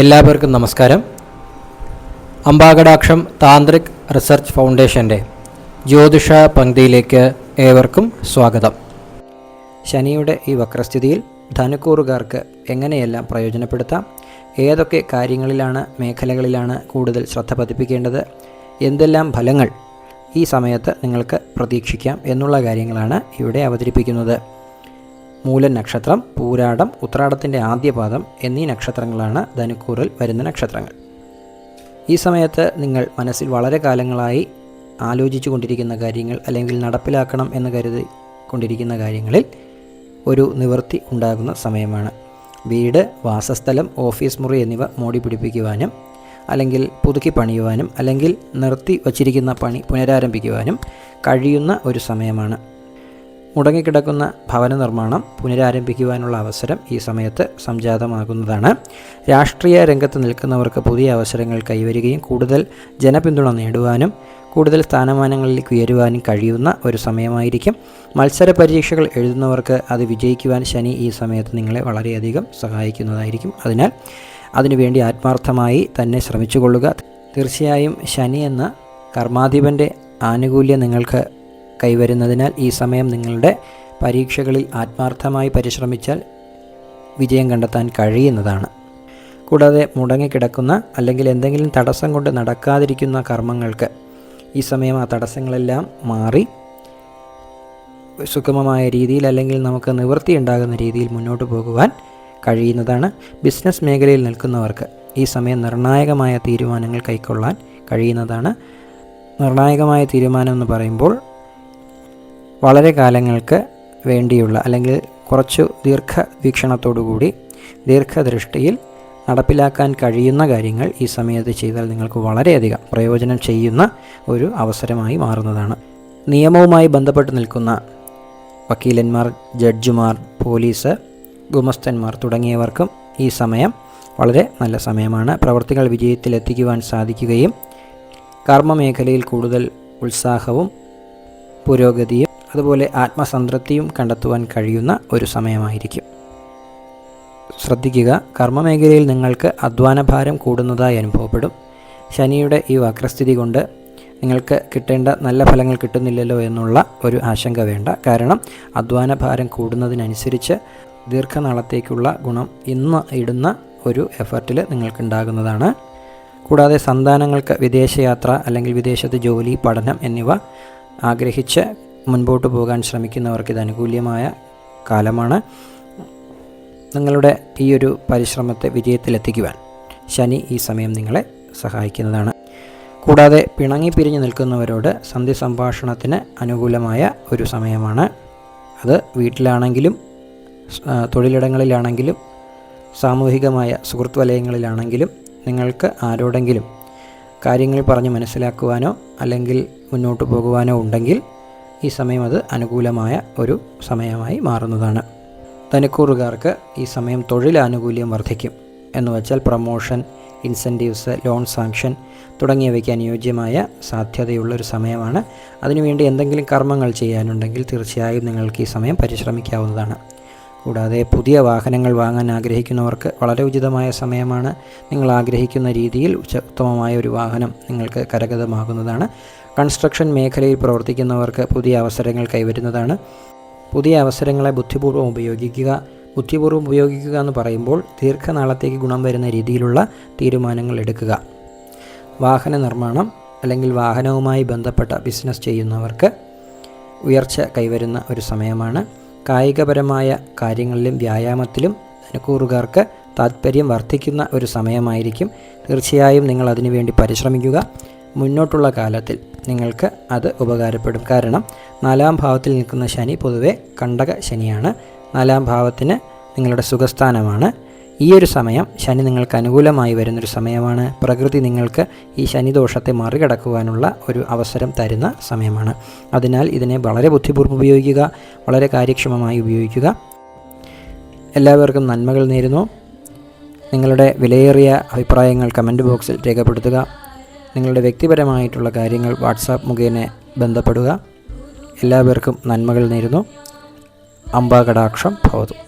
എല്ലാവർക്കും നമസ്കാരം. അംബാകടാക്ഷം താന്ത്രിക് റിസർച്ച് ഫൗണ്ടേഷന്റെ ജ്യോതിഷ പങ്ക്തിയിലേക്ക് ഏവർക്കും സ്വാഗതം. ശനിയുടെ ഈ വക്രസ്ഥിതിയിൽ ധനുക്കൂറുകാർക്ക് എങ്ങനെയെല്ലാം പ്രയോജനപ്പെടുത്താം? ഏതൊക്കെ കാര്യങ്ങളിലാണ് മേഖലകളിലാണ് കൂടുതൽ ശ്രദ്ധ പതിപ്പിക്കേണ്ടത്? എന്തെല്ലാം ഫലങ്ങൾ ഈ സമയത്ത് നിങ്ങൾക്ക് പ്രതീക്ഷിക്കാം എന്നുള്ള കാര്യങ്ങളാണ് ഇവിടെ അവതരിപ്പിക്കുന്നത്. മൂലൻ നക്ഷത്രം പൂരാടം ഉത്രാടത്തിന്റെ ആദ്യപാദം എന്നീ നക്ഷത്രങ്ങളാണ് ധനുക്കൂറിൽ വരുന്ന നക്ഷത്രങ്ങൾ. ഈ സമയത്ത് നിങ്ങൾ മനസ്സിൽ വളരെ കാലങ്ങളായി ആലോചിച്ചു കൊണ്ടിരിക്കുന്ന കാര്യങ്ങൾ അല്ലെങ്കിൽ നടപ്പിലാക്കണം എന്ന് കരുതി കൊണ്ടിരിക്കുന്ന കാര്യങ്ങളിൽ ഒരു നിവൃത്തി ഉണ്ടാകുന്ന സമയമാണ്. വീട് വാസസ്ഥലം ഓഫീസ് മുറി എന്നിവ മോടി പിടിപ്പിക്കുവാനും അല്ലെങ്കിൽ പുതുക്കി പണിയുവാനും അല്ലെങ്കിൽ നിർത്തി വച്ചിരിക്കുന്ന പണി പുനരാരംഭിക്കുവാനും കഴിയുന്ന ഒരു സമയമാണ്. മുടങ്ങിക്കിടക്കുന്ന ഭവന നിർമ്മാണം പുനരാരംഭിക്കുവാനുള്ള അവസരം ഈ സമയത്ത് സംജാതമാകുന്നതാണ്. രാഷ്ട്രീയ രംഗത്ത് നിൽക്കുന്നവർക്ക് പുതിയ അവസരങ്ങൾ കൈവരികയും കൂടുതൽ ജനപിന്തുണ നേടുവാനും കൂടുതൽ സ്ഥാനമാനങ്ങളിലേക്ക് ഉയരുവാനും കഴിയുന്ന ഒരു സമയമായിരിക്കും. മത്സര പരീക്ഷകൾ എഴുതുന്നവർക്ക് അത് വിജയിക്കുവാൻ ശനി ഈ സമയത്ത് നിങ്ങളെ വളരെയധികം സഹായിക്കുന്നതായിരിക്കും. അതിനാൽ അതിനുവേണ്ടി ആത്മാർത്ഥമായി തന്നെ ശ്രമിച്ചുകൊള്ളുക. തീർച്ചയായും ശനി എന്ന കർമാധിപന്റെ ആനുകൂല്യം നിങ്ങൾക്ക് കൈവരുന്നതിനാൽ ഈ സമയം നിങ്ങളുടെ പരീക്ഷകളിൽ ആത്മാർത്ഥമായി പരിശ്രമിച്ചാൽ വിജയം കണ്ടെത്താൻ കഴിയുന്നതാണ്. കൂടാതെ മുടങ്ങിക്കിടക്കുന്ന അല്ലെങ്കിൽ എന്തെങ്കിലും തടസ്സം കൊണ്ട് നടക്കാതിരിക്കുന്ന കർമ്മങ്ങൾക്ക് ഈ സമയം ആ തടസ്സങ്ങളെല്ലാം മാറി സുഗമമായ രീതിയിൽ അല്ലെങ്കിൽ നമുക്ക് നിവൃത്തി ഉണ്ടാകുന്ന രീതിയിൽ മുന്നോട്ട് പോകുവാൻ കഴിയുന്നതാണ് ബിസിനസ് മേഖലയിൽ നിൽക്കുന്നവർക്ക് ഈ സമയം നിർണായകമായ തീരുമാനങ്ങൾ കൈക്കൊള്ളാൻ കഴിയുന്നതാണ്. നിർണായകമായ തീരുമാനം എന്ന് പറയുമ്പോൾ വളരെ കാലങ്ങൾക്ക് വേണ്ടിയുള്ള അല്ലെങ്കിൽ കുറച്ചു ദീർഘവീക്ഷണത്തോടുകൂടി ദീർഘദൃഷ്ടിയിൽ നടപ്പിലാക്കാൻ കഴിയുന്ന കാര്യങ്ങൾ ഈ സമയത്ത് ചെയ്താൽ നിങ്ങൾക്ക് വളരെയധികം പ്രയോജനം ചെയ്യുന്ന ഒരു അവസരമായി മാറുന്നതാണ്. നിയമവുമായി ബന്ധപ്പെട്ട് നിൽക്കുന്ന വക്കീലന്മാർ ജഡ്ജുമാർ പോലീസ് ഗുമസ്തന്മാർ തുടങ്ങിയവർക്കും ഈ സമയം വളരെ നല്ല സമയമാണ്. പ്രവർത്തികൾ വിജയത്തിലെത്തിക്കുവാൻ സാധിക്കുകയും കർമ്മമേഖലയിൽ കൂടുതൽ ഉത്സാഹവും പുരോഗതിയും അതുപോലെ ആത്മസംതൃപ്തിയും കണ്ടെത്തുവാൻ കഴിയുന്ന ഒരു സമയമായിരിക്കും. ശ്രദ്ധിക്കുക കർമ്മമേഖലയിൽ നിങ്ങൾക്ക് അധ്വാനഭാരം കൂടുന്നതായി അനുഭവപ്പെടും. ശനിയുടെ ഈ വക്രസ്ഥിതി കൊണ്ട് നിങ്ങൾക്ക് കിട്ടേണ്ട നല്ല ഫലങ്ങൾ കിട്ടുന്നില്ലല്ലോ എന്നുള്ള ഒരു ആശങ്ക വേണ്ട. കാരണം അധ്വാനഭാരം കൂടുന്നതിനനുസരിച്ച് ദീർഘനാളത്തേക്കുള്ള ഗുണം ഇന്ന് ഇടുന്ന ഒരു എഫർട്ടിൽ നിങ്ങൾക്കുണ്ടാകുന്നതാണ്. കൂടാതെ സന്താനങ്ങൾക്ക് വിദേശയാത്ര അല്ലെങ്കിൽ വിദേശത്ത് ജോലി പഠനം എന്നിവ ആഗ്രഹിച്ച് മുൻപോട്ട് പോകാൻ ശ്രമിക്കുന്നവർക്ക് ഇത് അനുകൂല്യമായ കാലമാണ്. നിങ്ങളുടെ ഈ ഒരു പരിശ്രമത്തെ വിജയത്തിലെത്തിക്കുവാൻ ശനി ഈ സമയം നിങ്ങളെ സഹായിക്കുന്നതാണ്. കൂടാതെ പിണങ്ങി പിരിഞ്ഞു നിൽക്കുന്നവരോട് സന്ധി സംഭാഷണത്തിന് അനുകൂലമായ ഒരു സമയമാണ്. അത് വീട്ടിലാണെങ്കിലും തൊഴിലിടങ്ങളിലാണെങ്കിലും സാമൂഹികമായ സുഹൃത്ത് വലയങ്ങളിലാണെങ്കിലും നിങ്ങൾക്ക് ആരോടെങ്കിലും കാര്യങ്ങൾ പറഞ്ഞ് മനസ്സിലാക്കുവാനോ അല്ലെങ്കിൽ മുന്നോട്ട് പോകുവാനോ ഉണ്ടെങ്കിൽ ഈ സമയം അത് അനുകൂലമായ ഒരു സമയമായി മാറുന്നതാണ്. തനിക്കൂറുകാർക്ക് ഈ സമയം തൊഴിലാനുകൂല്യം വർദ്ധിക്കും. എന്ന് വെച്ചാൽ പ്രൊമോഷൻ ഇൻസെന്റീവ്സ് ലോൺ സാങ്ഷൻ തുടങ്ങിയവയ്ക്ക് അനുയോജ്യമായ സാധ്യതയുള്ളൊരു സമയമാണ്. അതിനുവേണ്ടി എന്തെങ്കിലും കർമ്മങ്ങൾ ചെയ്യാനുണ്ടെങ്കിൽ തീർച്ചയായും നിങ്ങൾക്ക് ഈ സമയം പരിശ്രമിക്കാവുന്നതാണ്. കൂടാതെ പുതിയ വാഹനങ്ങൾ വാങ്ങാൻ ആഗ്രഹിക്കുന്നവർക്ക് വളരെ ഉചിതമായ സമയമാണ്. നിങ്ങൾ ആഗ്രഹിക്കുന്ന രീതിയിൽ ഉത്തമമായ ഒരു വാഹനം നിങ്ങൾക്ക് കരഗതമാകുന്നതാണ്. കൺസ്ട്രക്ഷൻ മേഖലയിൽ പ്രവർത്തിക്കുന്നവർക്ക് പുതിയ അവസരങ്ങൾ കൈവരുന്നതാണ്. പുതിയ അവസരങ്ങളെ ബുദ്ധിപൂർവം ഉപയോഗിക്കുക. ബുദ്ധിപൂർവം ഉപയോഗിക്കുക എന്ന് പറയുമ്പോൾ ദീർഘനാളത്തേക്ക് ഗുണം വരുന്ന രീതിയിലുള്ള തീരുമാനങ്ങൾ എടുക്കുക. വാഹന നിർമ്മാണം അല്ലെങ്കിൽ വാഹനവുമായി ബന്ധപ്പെട്ട ബിസിനസ് ചെയ്യുന്നവർക്ക് ഉയർച്ച കൈവരുന്ന ഒരു സമയമാണ്. കായികപരമായ കാര്യങ്ങളിലും വ്യായാമത്തിലും ധനുക്കൂറുകാർക്ക് താൽപ്പര്യം വർദ്ധിക്കുന്ന ഒരു സമയമായിരിക്കും. തീർച്ചയായും നിങ്ങൾ അതിനുവേണ്ടി പരിശ്രമിക്കുക. മുന്നോട്ടുള്ള കാലത്തിൽ നിങ്ങൾക്ക് അത് ഉപകാരപ്പെടും. കാരണം നാലാം ഭാവത്തിൽ നിൽക്കുന്ന ശനി പൊതുവെ കണ്ടക ശനിയാണ്. നാലാം ഭാവത്തിന് നിങ്ങളുടെ സുഖസ്ഥാനമാണ്. ഈ ഒരു സമയം ശനി നിങ്ങൾക്ക് അനുകൂലമായി വരുന്നൊരു സമയമാണ്. പ്രകൃതി നിങ്ങൾക്ക് ഈ ശനിദോഷത്തെ മറികടക്കുവാനുള്ള ഒരു അവസരം തരുന്ന സമയമാണ്. അതിനാൽ ഇതിനെ വളരെ ബുദ്ധിപൂർവം ഉപയോഗിക്കുക വളരെ കാര്യക്ഷമമായി ഉപയോഗിക്കുക. എല്ലാവർക്കും നന്മകൾ നേരുന്നു. നിങ്ങളുടെ വിലയേറിയ അഭിപ്രായങ്ങൾ കമന്റ് ബോക്സിൽ രേഖപ്പെടുത്തുക. നിങ്ങളുടെ വ്യക്തിപരമായിട്ടുള്ള കാര്യങ്ങൾ വാട്സാപ്പ് മുഖേന ബന്ധപ്പെടുക. എല്ലാവർക്കും നന്മകൾ നേരുന്നു. അംബാകടാക്ഷം ഭവതു.